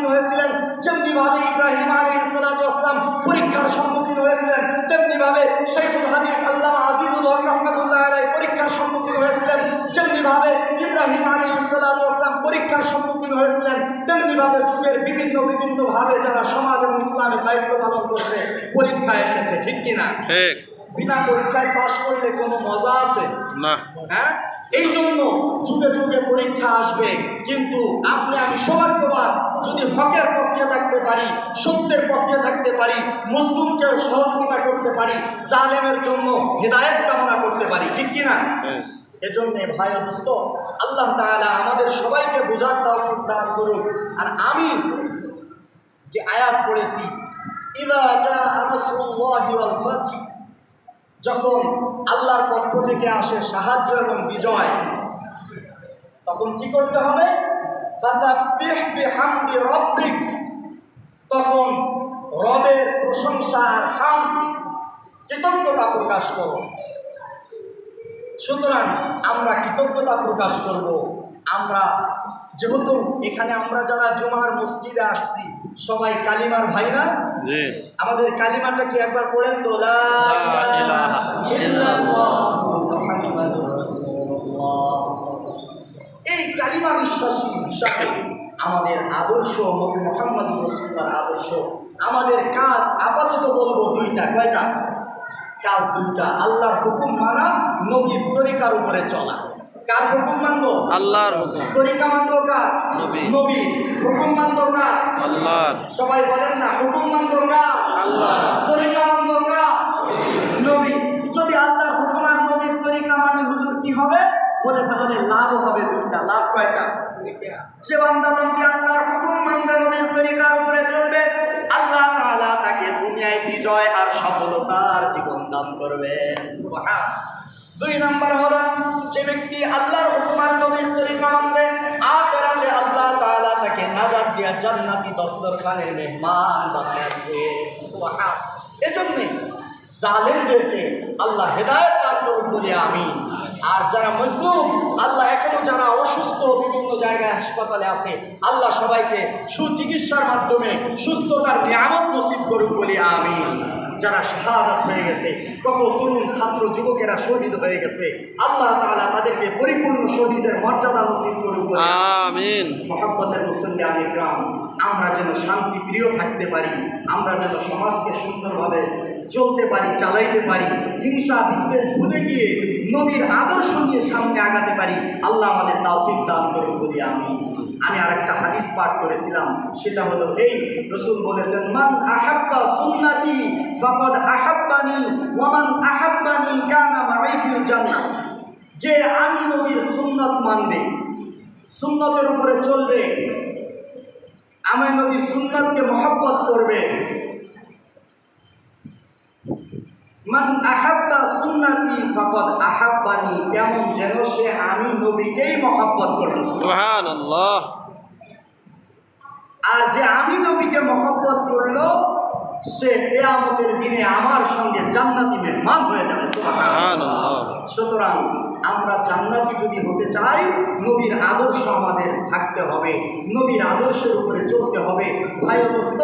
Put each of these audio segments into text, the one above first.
সম্মুখীন হয়েছিলেন যেমনি ভাবে ইব্রাহিম আলী ইসলাম পরীক্ষার সম্মুখীন হয়েছিলেন তেমনি ভাবে শেখুল হাদিস আল্লাহ আজিজুল রহমতুল্লাহ আলাই পরীক্ষার সম্মুখীন হয়েছিলেন যেমনি ভাবে ইব্রাহিম আলী ইসলাম পরীক্ষার সম্মুখীন হয়েছিলেন তেমনি ভাবে যুগের বিভিন্ন বিভিন্ন ভাবে যারা সমাজ এবং ইসলামের দায়িত্ব পালন করছে পরীক্ষা এসেছে, ঠিক কিনা? বিনা পরীক্ষায় পাশ করলে কোনো মজা আছে? না। হ্যাঁ? এই জন্য যুগে যুগে পরীক্ষা আসবে। কিন্তু আপনি আমি সৌভাগ্যবান যদি হকের পক্ষে থাকতে পারি সত্যের পক্ষে থাকতে পারি মজলুমকে সহযোগিতা করতে পারি জালেমের জন্য হেদায়েত কামনা করতে পারি ঠিক কিনা হ্যাঁ। এজন্য ভাই দোস্ত আল্লাহ তাআলা আমাদের সবাইকে বোঝার তৌফিক দান করুক। আর আমি যে আয়াত পড়েছি ইলা জাআ নাসরুল্লাহি ওয়াল ফাতহ যখন আল্লাহর পক্ষ থেকে আসে সাহায্য এবং বিজয়, তখন কি করতে হবে? তখন রবের প্রশংসা হাম কৃতজ্ঞতা প্রকাশ করো। সুতরাং আমরা কৃতজ্ঞতা প্রকাশ করব। আমরা যেহেতু এখানে আমরা যারা জুমার মসজিদে আসছি সবাই কালিমার ভাই না আমাদের কালিমাটা কি একবার পড়েন তো। এই কালিমা বিশ্বাসী হিসাবে আমাদের আদর্শ মোহাম্মদ রসুল্লার আদর্শ। আমাদের কাজ আপাতত বলব দুইটা কয়টা? কাজ দুইটা আল্লাহর হুকুম মানা নবীর তরিকার উপরে চলা। কার হুকুম মানবো? আল্লাহর হুকুম। তরিকা মানবো কার? নবী। নবী। হুকুম মানবো কার? আল্লাহর। সবাই বলেন না হুকুম মানবো কার? আল্লাহ তরিকা মানবো কার? নবী। যদি আল্লাহর হুকুম আর নবীর তরিকা মানে হুজুর কি হবে? বলে তাহলে লাভ হবে দুইটা লাভ কয়টা? যে বান্দা বান্দি আল্লাহর হুকুম মানবে নবীর তরিকার উপরে চলবে আল্লাহ তাআলা তাকে দুনিয়ায় বিজয় আর সফলতার জীবন দান করবে। সুবহান। দুই নম্বর হলো, যে ব্যক্তি আল্লাহর হুকুম আর নবীর তরিকা মানবে, আখিরাতে আল্লাহ তাআলা তাকে নাজাত দিয়া জান্নাতি দস্তরখানের মেহমান বানায় এজন্যই জালেমদেরকে আল্লাহ হেদায়ত দান করুন বলে আমি। আর যারা মজলুম, আল্লাহ এখনও যারা অসুস্থ, বিভিন্ন জায়গায় হাসপাতালে আছে, আল্লাহ সবাইকে সুচিকিৎসার মাধ্যমে সুস্থতার নিয়ামত নসিব করুন বলে আমি। যারা শাহাদাত হয়ে গেছে কত তরুণ ছাত্র যুবকেরা শহীদ হয়ে গেছে আল্লাহ তাআলা তাদেরকে পরিপূর্ণ শহীদের মর্যাদা নসিব করুন বলে আমি আমিন মুসল্লি আমি গ্রাম আমরা যেন শান্তি প্রিয় থাকতে পারি আমরা যেন সমাজকে সুন্দরভাবে চলতে পারি চালাইতে পারি হিংসা বিদ্বেষ ভুলে গিয়ে নবীর আদর্শ নিয়ে সামনে আগাতে পারি আল্লাহ আমাদের তাওফিক দান করুন বলি আমি আমি আর একটা হাদিস পাঠ করেছিলাম, সেটা হলো এই, রসুল বলেছেন, মান আহাব্বা সুন্নাতি ফাকাদ আহাব্বানি ওয়া মান আহাব্বানি কানা মাই ফিল জান্নাহ। যে আমি নবীর সুন্নাত মানবে, সুন্নতের উপরে চলবে আমার নবীর সুন্নতকে মহব্বত করবে মান আহাব্বা সুন্নাতি ফাকাদ আহাব্বানি কেমন যেন সে আমি নবীকেই মহব্বত করল। সুবহানাল্লাহ। আর যে আমি নবীকে মহব্বত করল সে কেয়ামতের দিনে আমার সঙ্গে জান্নাতি মেহমান হয়ে যাবে সুতরাং আমরা জান্নাতি যদি হতে চাই নবীর আদর্শ আমাদের থাকতে হবে নবীর আদর্শের উপরে চলতে হবে। ভাই দোস্ত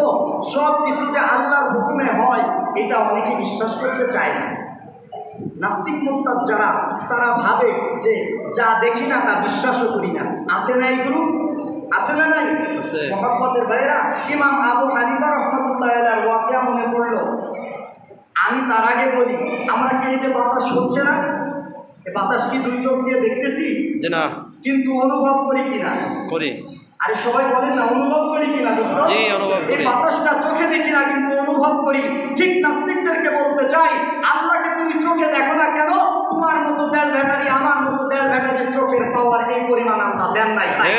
সব কিছু যে আল্লাহর হুকুমে হয় এটা অনেকে বিশ্বাস করতে চায় না। নাস্তিক মুক্তার যারা তারা ভাবে যে যা দেখি না তা বিশ্বাসও করি না। আছে না এই গ্রুপ আছে না নাই? আছে। মহাব্বতের ভাইরা ইমাম আবু হানিফা রহমতুল্লাহ আলাইহির ওয়াকিয়া মনে পড়ল আমি তার আগে বলি আমার কি এই যে বাতাস হচ্ছে না? এ বাতাস কি দুই চোখ দিয়ে দেখতেছি? যে না। কিন্তু অনুভব করি কিনা? করি। আরে সবাই বলেন না অনুভব করি কিনা জি, অনুভব এই বাতাসটা চোখে দেখি না কিন্তু অনুভব করি। ঠিক নাস্তিকদেরকে বলতে চাই আল্লাহকে তুমি চোখে দেখো না কেন? তোমার মতো দেড় ব্যাটারি আমার মতো দেড় ব্যাটারির চোখের পাওয়ার এই পরিমাণ আল্লাহ দেন নাই তাই?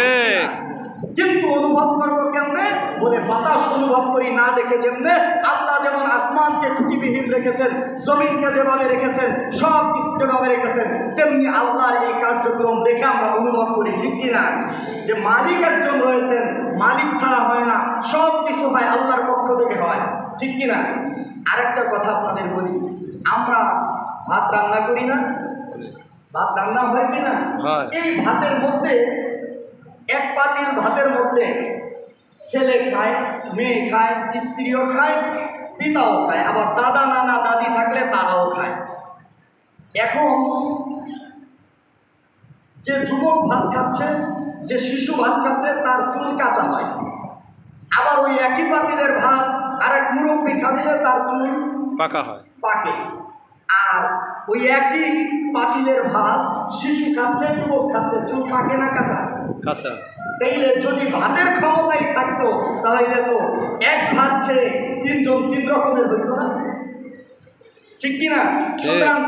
কিন্তু অনুভব করব কেমনে? বলে বাতাস অনুভব করি না দেখে যেমনে আল্লাহ যেমন আসমানকে ত্রুটিবিহীন রেখেছেন জমিনকে যেভাবে রেখেছেন সব কিছু যেভাবে রেখেছেন তেমনি আল্লাহর এই কার্যক্রম দেখে আমরা অনুভব করি ঠিক কিনা যে মালিক একজন রয়েছেন মালিক ছাড়া হয় না সব কিছু হয় আল্লাহর পক্ষ থেকে হয় ঠিক কিনা আরেকটা কথা আপনাদের বলি আমরা ভাত রান্না করি না? ভাত রান্না হয় কিনা। এই ভাতের মধ্যে এক পাতিল ভাতের মধ্যে ছেলে খায় মেয়ে খায় স্ত্রীও খায় পিতাও খায় আবার দাদা নানা দাদি থাকলে তারাও খায়। এখন যে যুবক ভাত খাচ্ছে যে শিশু ভাত খাচ্ছে তার চুল কাঁচা হয়। আবার ওই একই পাতিলের ভাত আর এক মুরব্বী খাচ্ছে তার চুল পাকা হয়। পাকে। আর ওই একই পাতিলের ভাত শিশু খাচ্ছে যুবক খাচ্ছে চুল পাকে না কাঁচা? কাঁচা। তাইলে যদি ভাতের ক্ষমতাই থাকতো তাহলে তো এক ভাত খেয়ে তিনজন তিন রকমের হইত না? ঠিক কিনা? সুতরাং